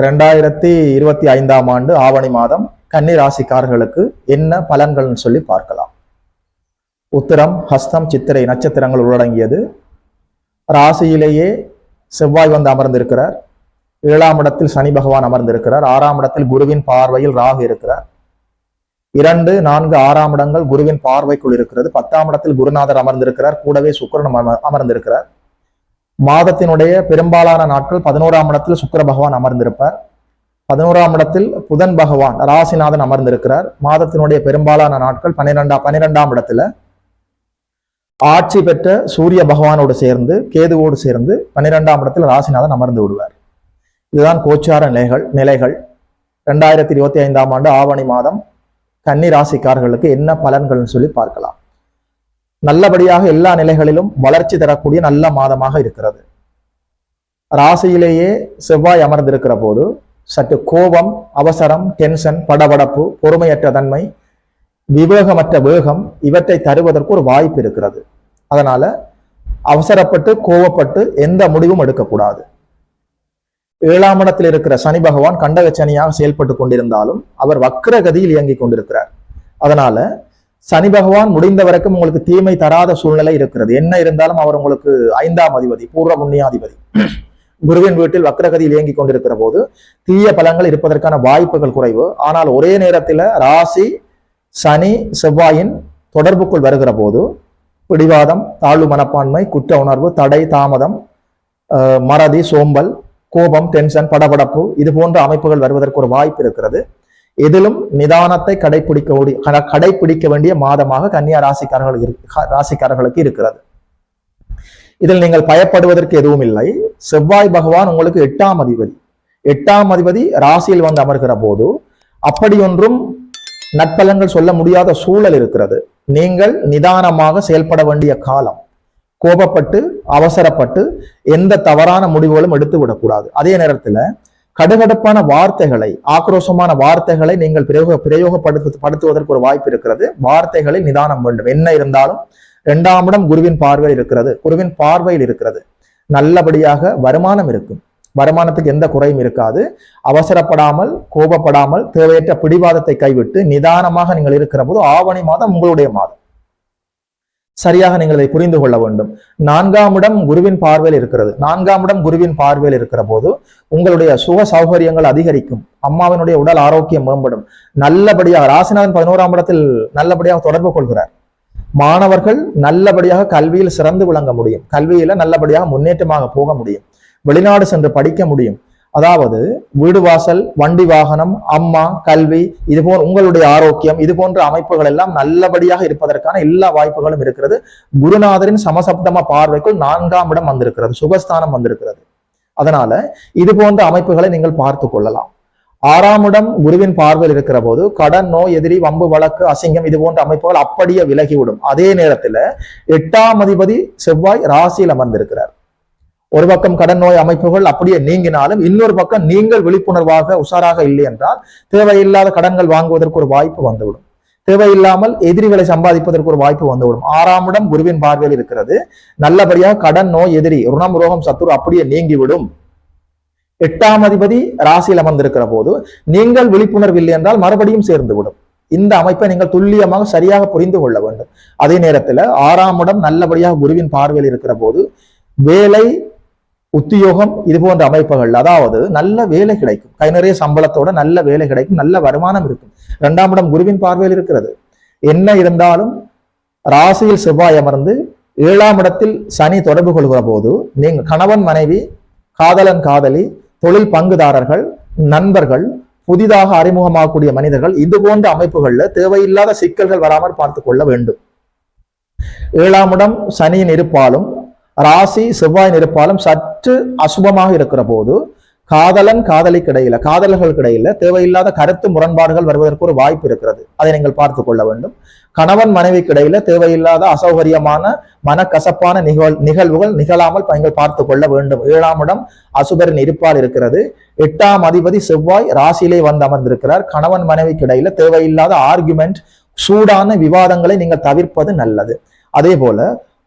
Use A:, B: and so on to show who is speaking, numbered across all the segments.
A: ரெண்டாயிரத்தி இருபத்தி ஐந்தாம் ஆண்டு ஆவணி மாதம் கன்னி ராசிக்காரர்களுக்கு என்ன பலன்கள்னு சொல்லி பார்க்கலாம். உத்திரம் ஹஸ்தம் சித்திரை நட்சத்திரங்கள் உள்ளடங்கியது. ராசியிலேயே செவ்வாய் வந்து அமர்ந்திருக்கிறார். ஏழாம் இடத்தில் சனி பகவான் அமர்ந்திருக்கிறார். ஆறாம் இடத்தில் குருவின் பார்வையில் ராகு இருக்கிறார். இரண்டு நான்கு ஆறாம் இடங்கள் குருவின் பார்வைக்குள் இருக்கிறது. பத்தாம் இடத்தில் குருநாதர் அமர்ந்திருக்கிறார். கூடவே சுக்கிரன் அமர்ந்திருக்கிறார். மாதத்தினுடைய பெரும்பாலான நாட்கள் பதினோராம் இடத்தில் சுக்கிர பகவான் அமர்ந்திருப்பார். பதினோராம் இடத்தில் புதன் பகவான் ராசிநாதன் அமர்ந்திருக்கிறார். மாதத்தினுடைய பெரும்பாலான நாட்கள் பன்னிரெண்டா பன்னிரெண்டாம் இடத்துல. ஆட்சி பெற்ற சூரிய பகவானோடு சேர்ந்து கேதுவோடு சேர்ந்து பன்னிரெண்டாம் இடத்தில் ராசிநாதன் அமர்ந்து விடுவார். இதுதான் கோச்சார நிலைகள் நிலைகள். ரெண்டாயிரத்தி இருபத்தி ஐந்தாம் ஆண்டு ஆவணி மாதம் கன்னி ராசிக்காரர்களுக்கு என்ன பலன்கள்னு சொல்லி பார்க்கலாம். நல்லபடியாக எல்லா நிலைகளிலும் வளர்ச்சி தரக்கூடிய நல்ல மாதமாக இருக்கிறது. ராசியிலேயே செவ்வாய் அமர்ந்திருக்கிற போது சற்று கோபம் அவசரம் டென்ஷன் படபடப்பு பொறுமையற்ற தன்மை விவேகமற்ற வேகம் இவற்றை தருவதற்கு ஒரு வாய்ப்பு இருக்கிறது. அதனால அவசரப்பட்டு கோவப்பட்டு எந்த முடிவும் எடுக்கக்கூடாது. ஏழாம் இடத்தில் இருக்கிற சனி பகவான் கண்டக சனியாக செயல்பட்டு கொண்டிருந்தாலும் அவர் வக்ர கதியில் இயங்கிக் கொண்டிருக்கிறார். அதனால சனி பகவான் முடிந்த வரைக்கும் உங்களுக்கு தீமை தராத சூழ்நிலை இருக்கிறது. என்ன இருந்தாலும் அவர் உங்களுக்கு ஐந்தாம் அதிபதி பூர்வ புண்ணியாதிபதி. குருவின் வீட்டில் வக்ரகதியில் இயங்கிக் கொண்டிருக்கிற போது தீய பலங்கள் இருப்பதற்கான வாய்ப்புகள் குறைவு. ஆனால் ஒரே நேரத்தில் ராசி சனி செவ்வாயின் தொடர்புக்குள் வருகிற போது பிடிவாதம் தாழ்வு மனப்பான்மை குற்ற உணர்வு தடை தாமதம் மறதி சோம்பல் கோபம் டென்ஷன் படபடப்பு இது போன்ற அமைப்புகள் வருவதற்கு ஒரு வாய்ப்பு இருக்கிறது. எதிலும் நிதானத்தை கடைபிடிக்க கடைபிடிக்க வேண்டிய மாதமாக கன்னியா ராசிக்காரர்கள் ராசிக்காரர்களுக்கு இருக்கிறது. இதில் நீங்கள் பயப்படுவதற்கு எதுவும் இல்லை. செவ்வாய் பகவான் உங்களுக்கு எட்டாம் அதிபதி. எட்டாம் அதிபதி ராசியில் வந்து அமர்கிற போது அப்படியொன்றும் நற்பலன்கள் சொல்ல முடியாத சூழல் இருக்கிறது. நீங்கள் நிதானமாக செயல்பட வேண்டிய காலம். கோபப்பட்டு அவசரப்பட்டு எந்த தவறான முடிவுகளும் எடுத்து விடக்கூடாது அதே நேரத்துல கடுகடுப்பான வார்த்தைகளை ஆக்ரோஷமான வார்த்தைகளை நீங்கள் பிரயோக பிரயோகப்படுத்து படுத்துவதற்கு ஒரு வாய்ப்பு இருக்கிறது. வார்த்தைகளை நிதானம் வேண்டும். என்ன இருந்தாலும் இரண்டாம் இடம் குருவின் பார்வையில் இருக்கிறது. குருவின் பார்வையில் இருக்கிறது. நல்லபடியாக வருமானம் இருக்கும். வருமானத்துக்கு எந்த குறையும் இருக்காது. அவசரப்படாமல் கோபப்படாமல் தேவையற்ற பிடிவாதத்தை கைவிட்டு நிதானமாக நீங்கள் இருக்கிற போது ஆவணி மாதம் உங்களுடைய மாதம். சரியாக நீங்கள் இதை புரிந்து கொள்ள வேண்டும். நான்காம் இடம் குருவின் பார்வையில் இருக்கிறது. நான்காம் இடம் குருவின் பார்வையில் இருக்கிற போது உங்களுடைய சுக சௌகரியங்கள் அதிகரிக்கும். அம்மாவினுடைய உடல் ஆரோக்கியம் மேம்படும். நல்லபடியாக ராசிநாதன் பதினோராம் இடத்தில் நல்லபடியாக தொடர்பு கொள்கிறார். மாணவர்கள் நல்லபடியாக கல்வியில் சிறந்து விளங்க முடியும். கல்வியில நல்லபடியாக முன்னேற்றமாக போக முடியும். வெளிநாடு சென்று படிக்க முடியும். அதாவது வீடு வாசல் வண்டி வாகனம் அம்மா கல்வி இது போன்ற உங்களுடைய ஆரோக்கியம் இது போன்ற அமைப்புகள் எல்லாம் நல்லபடியாக இருப்பதற்கான எல்லா வாய்ப்புகளும் இருக்கிறது. குருநாதரின் சமசப்தம பார்வைக்குள் நான்காம் இடம் வந்திருக்கிறது சுகஸ்தானம் வந்திருக்கிறது. அதனால இது போன்ற அமைப்புகளை நீங்கள் பார்த்து கொள்ளலாம். ஆறாம் இடம் குருவின் பார்வையில் இருக்கிற போது கடன் நோய் எதிரி வம்பு வழக்கு அசிங்கம் இது போன்ற அமைப்புகள் அப்படியே விலகிவிடும். அதே நேரத்துல எட்டாம் அதிபதி செவ்வாய் ராசியில் அமர்ந்திருக்கிறார். ஒரு பக்கம் கடன் நோய் அமைப்புகள் அப்படியே நீங்கினாலும் இன்னொரு பக்கம் நீங்கள் விழிப்புணர்வாக உஷாராக இல்லை என்றால் தேவையில்லாத கடன்கள் வாங்குவதற்கு ஒரு வாய்ப்பு வந்துவிடும். தேவையில்லாமல் எதிரிகளை சம்பாதிப்பதற்கு ஒரு வாய்ப்பு வந்துவிடும். ஆறாம் இடம் குருவின் பார்வையில் இருக்கிறது. நல்லபடியாக கடன் நோய் எதிரி ருணம் ரோகம் சத்துரு அப்படியே நீங்கிவிடும். எட்டாம் அதிபதி ராசியில் அமர்ந்திருக்கிற போது நீங்கள் விழிப்புணர்வு இல்லை என்றால் மறுபடியும் சேர்ந்து விடும் இந்த அமைப்பை நீங்கள் துல்லியமாக சரியாக புரிந்து கொள்ள வேண்டும். அதே நேரத்தில் ஆறாம் இடம் நல்லபடியாக குருவின் பார்வையில் இருக்கிற போது வேலை உத்தியோகம் இது போன்ற அமைப்புகள் அதாவது நல்ல வேலை கிடைக்கும். கை நிறைய சம்பளத்தோட நல்ல வேலை கிடைக்கும் நல்ல வருமானம் இருக்கும். இரண்டாம் இடம் குருவின் பார்வையில் இருக்கிறது. என்ன இருந்தாலும் ராசியில் செவ்வாய் அமர்ந்து ஏழாம் இடத்தில் சனி தொடர்பு கொள்கிற போது நீங்க கணவன் மனைவி காதலன் காதலி தொழில் பங்குதாரர்கள் நண்பர்கள் புதிதாக அறிமுகமாகக்கூடிய மனிதர்கள் இது போன்ற அமைப்புகள்ல தேவையில்லாத சிக்கல்கள் வராமல் பார்த்து கொள்ள வேண்டும். ஏழாம் இடம் சனியின் இருப்பாலும் ராசி செவ்வாய் இருப்பாலும் சற்று அசுபமாக இருக்கிற போது காதலன் காதலிக்கு இடையில காதலர்களுக்கு இடையில தேவையில்லாத கருத்து முரண்பாடுகள் வருவதற்கு ஒரு வாய்ப்பு இருக்கிறது. அதை நீங்கள் பார்த்து கொள்ள வேண்டும். கணவன் மனைவிக்கு இடையில தேவையில்லாத அசௌகரியமான மனக்கசப்பான நிகழ் நிகழ்வுகள் நிகழாமல் நீங்கள் பார்த்து கொள்ள வேண்டும். ஏழாம் இடம் அசுபரின் இருப்பால் இருக்கிறது. எட்டாம் அதிபதி செவ்வாய் ராசியிலே வந்து அமர்ந்திருக்கிறார். கணவன் மனைவிக்கு இடையில தேவையில்லாத ஆர்குமெண்ட் சூடான விவாதங்களை நீங்கள் தவிர்ப்பது நல்லது. அதே போல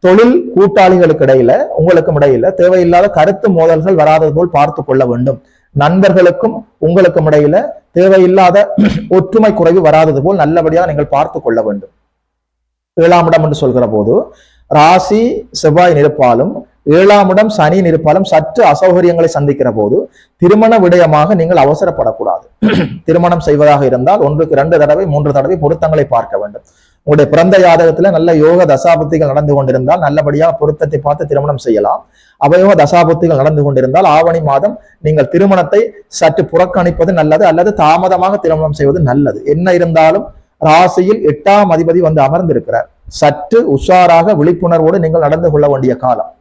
A: தொழில் கூட்டாளிகளுக்கு இடையில உங்களுக்கும் இடையில தேவையில்லாத கருத்து மோதல்கள் வராதது போல் பார்த்து கொள்ள வேண்டும். நண்பர்களுக்கும் உங்களுக்கும் இடையில தேவையில்லாத ஒற்றுமை குறைவு வராதது போல் நல்லபடியாக நீங்கள் பார்த்து கொள்ள வேண்டும். ஏழாம் இடம் என்று சொல்கிற போது ராசி செவ்வாய் நிற்பாலும் ஏழாம் இடம் சனி நிற்பாலும் சற்று அசௌகரியங்களை சந்திக்கிற போது திருமண விடயமாக நீங்கள் அவசரப்படக்கூடாது. திருமணம் செய்வதாக இருந்தால் ஒன்றுக்கு இரண்டு தடவை மூன்று தடவை பொருத்தங்களை பார்க்க வேண்டும். உங்களுடைய பிறந்த யாதகத்துல நல்ல யோக தசாபத்திகள் நடந்து கொண்டிருந்தால் நல்லபடியாக பொருத்தத்தை பார்த்து திருமணம் செய்யலாம். அவயோக தசாபத்திகள் நடந்து கொண்டிருந்தால் ஆவணி மாதம் நீங்கள் திருமணத்தை சற்று புறக்கணிப்பது நல்லது அல்லது தாமதமாக திருமணம் செய்வது நல்லது. என்ன இருந்தாலும் ராசியில் எட்டாம் அதிபதி வந்து அமர்ந்திருக்கிறார். சற்று உஷாராக விழிப்புணர்வோடு நீங்கள் நடந்து கொள்ள வேண்டிய காலம்.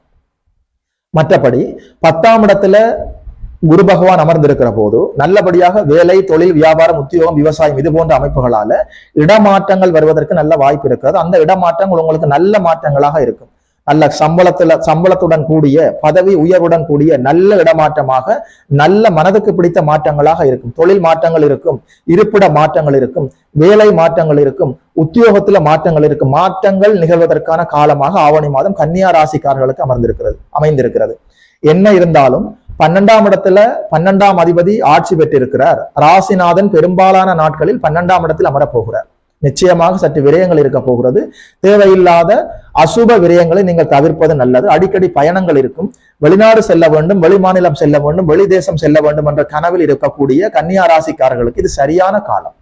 A: மற்றபடி பத்தாம் இடத்துல குரு பகவான் அமர்ந்திருக்கிற போது நல்லபடியாக வேலை தொழில் வியாபாரம் உத்தியோகம் விவசாயம் இது போன்ற அமைப்புகளால இடமாற்றங்கள் வருவதற்கு நல்ல வாய்ப்பு இருக்கிறது. அந்த இடமாற்றங்கள் உங்களுக்கு நல்ல மாற்றங்களாக இருக்கும். நல்ல சம்பளத்துல சம்பளத்துடன் கூடிய பதவி உயர்வுடன் கூடிய நல்ல இடமாற்றமாக நல்ல மனதுக்கு பிடித்த மாற்றங்களாக இருக்கும். தொழில் மாற்றங்கள் இருக்கும் இருப்பிட மாற்றங்கள் இருக்கும் வேலை மாற்றங்கள் இருக்கும் உத்தியோகத்துல மாற்றங்கள் இருக்கும். மாற்றங்கள் நிகழ்வதற்கான காலமாக ஆவணி மாதம் கன்னியா ராசிக்காரர்களுக்கு அமர்ந்திருக்கிறது அமைந்திருக்கிறது. என்ன இருந்தாலும் பன்னெண்டாம் இடத்துல பன்னெண்டாம் அதிபதி ஆட்சி பெற்றிருக்கிறார். ராசிநாதன் பெரும்பாலான நாட்களில் பன்னெண்டாம் இடத்தில் அமரப்போகிறார் நிச்சயமாக சற்று விரயங்கள் இருக்க போகிறது. தேவையில்லாத அசுப விரயங்களை நீங்கள் தவிர்ப்பது நல்லது. அடிக்கடி பயணங்கள் இருக்கும். வெளிநாடு செல்ல வேண்டும் வெளிமாநிலம் செல்ல வேண்டும் வெளி தேசம் செல்ல வேண்டும் என்ற கனவில் இருக்கக்கூடிய கன்னியா ராசிக்காரர்களுக்கு இது சரியான காலம்.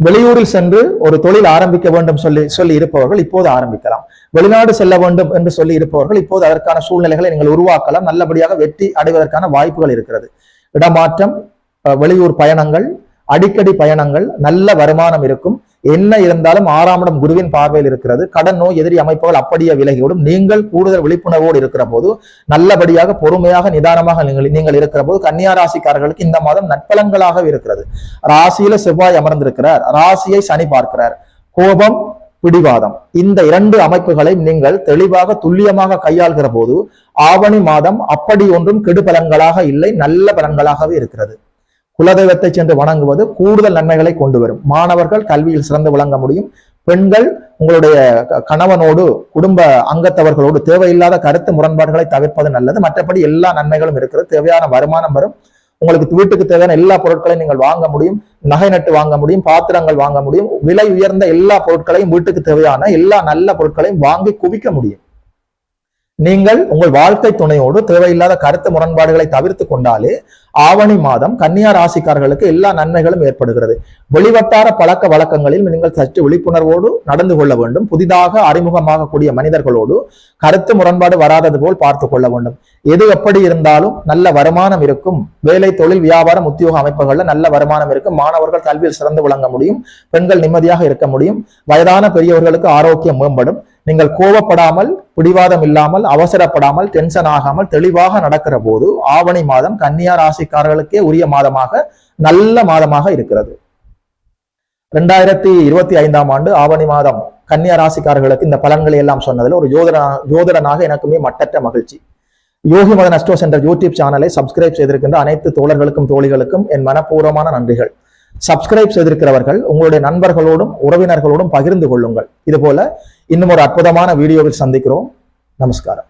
A: வெளியூரில் சென்று ஒரு தொழில் ஆரம்பிக்க வேண்டும் சொல்லி சொல்லி இருப்பவர்கள் இப்போது ஆரம்பிக்கலாம். வெளிநாடு செல்ல வேண்டும் என்று சொல்லி இருப்பவர்கள் இப்போது அதற்கான சூழ்நிலைகளை நீங்கள் உருவாக்கலாம் நல்லபடியாக வெற்றி அடைவதற்கான வாய்ப்புகள் இருக்கிறது. இடமாற்றம் வெளியூர் பயணங்கள் அடிக்கடி பயணங்கள் நல்ல வருமானம் இருக்கும். என்ன இருந்தாலும் ஆறாம் இடம் குருவின் பார்வையில் இருக்கிறது. கடன் நோய் எதிரி அமைப்புகள் அப்படியே விலகிவிடும். நீங்கள் கூடுதல் விழிப்புணர்வோடு இருக்கிற போது நல்லபடியாக பொறுமையாக நிதானமாக நீங்கள் நீங்கள் இருக்கிற போது கன்னியா ராசிக்காரர்களுக்கு இந்த மாதம் நட்பலங்களாக இருக்கிறது. ராசியில செவ்வாய் அமர்ந்திருக்கிறார். ராசியை சனி பார்க்கிறார். கோபம் பிடிவாதம். இந்த இரண்டு அமைப்புகளை நீங்கள் தெளிவாக துல்லியமாக கையாள்கிற போது ஆவணி மாதம் அப்படி ஒன்றும் கெடு பலன்களாக இல்லை நல்ல பலன்களாகவே இருக்கிறது. குலதெய்வத்தை சென்று வணங்குவது கூடுதல் நன்மைகளை கொண்டு வரும். மாணவர்கள் கல்வியில் சிறந்து விளங்க முடியும். பெண்கள் உங்களுடைய கணவனோடு குடும்ப அங்கத்தவர்களோடு தேவையில்லாத கருத்து முரண்பாடுகளை தவிர்ப்பது நல்லது. மற்றபடி எல்லா நன்மைகளும் இருக்கிறது. தேவையான வருமானம் வரும். உங்களுக்கு வீட்டுக்கு தேவையான எல்லா பொருட்களையும் நீங்கள் வாங்க முடியும். நகை நட்டு வாங்க முடியும் பாத்திரங்கள் வாங்க முடியும். விலை உயர்ந்த எல்லா பொருட்களையும் வீட்டுக்கு தேவையான எல்லா நல்ல பொருட்களையும் வாங்கி குவிக்க முடியும். நீங்கள் உங்கள் வாழ்க்கை துணையோடு தேவையில்லாத கருத்து முரண்பாடுகளை தவிர்த்து கொண்டாலே ஆவணி மாதம் கன்னியா ராசிக்காரர்களுக்கு எல்லா நன்மைகளும் ஏற்படுகிறது. வெளிவட்டார பழக்க வழக்கங்களில் நீங்கள் சற்று விழிப்புணர்வோடு நடந்து கொள்ள வேண்டும். புதிதாக அறிமுகமாகக்கூடிய மனிதர்களோடு கருத்து முரண்பாடு வராதது போல் பார்த்து கொள்ள வேண்டும். எது எப்படி இருந்தாலும் நல்ல வருமானம் இருக்கும். வேலை தொழில் வியாபாரம் உத்தியோக அமைப்புகள்ல நல்ல வருமானம் இருக்கும். மாணவர்கள் கல்வியில் சிறந்து விளங்க முடியும். பெண்கள் நிம்மதியாக இருக்க முடியும். வயதான பெரியவர்களுக்கு ஆரோக்கியம் மேம்படும். நீங்கள் கோபப்படாமல் பிடிவாதம் இல்லாமல் அவசரப்படாமல் டென்ஷன் ஆகாமல் தெளிவாக நடக்கிற போது ஆவணி மாதம் கன்னியா ராசிக்காரர்களுக்கே உரிய மாதமாக நல்ல மாதமாக இருக்கிறது. ரெண்டாயிரத்தி இருபத்தி ஐந்தாம் ஆண்டு ஆவணி மாதம் கன்னியா ராசிக்காரர்களுக்கு இந்த பலன்களை எல்லாம் சொன்னதில் ஒரு ஜோதிட ஜோதிடனாக எனக்குமே மட்டற்ற மகிழ்ச்சி. யோகி மதன் அஸ்டோ என்ற யூடியூப் சேனலை சப்ஸ்கிரைப் செய்திருக்கின்ற அனைத்து தோழர்களுக்கும் தோழிகளுக்கும் என் மனப்பூர்வமான நன்றிகள். சப்ஸ்கிரைப் செய்திருக்கிறவர்கள் உங்களுடைய நண்பர்களோடும் உறவினர்களோடும் பகிர்ந்து கொள்ளுங்கள். இது போல இன்னும் ஒரு அற்புதமான வீடியோவில் சந்திக்கிறோம். நமஸ்காரம்.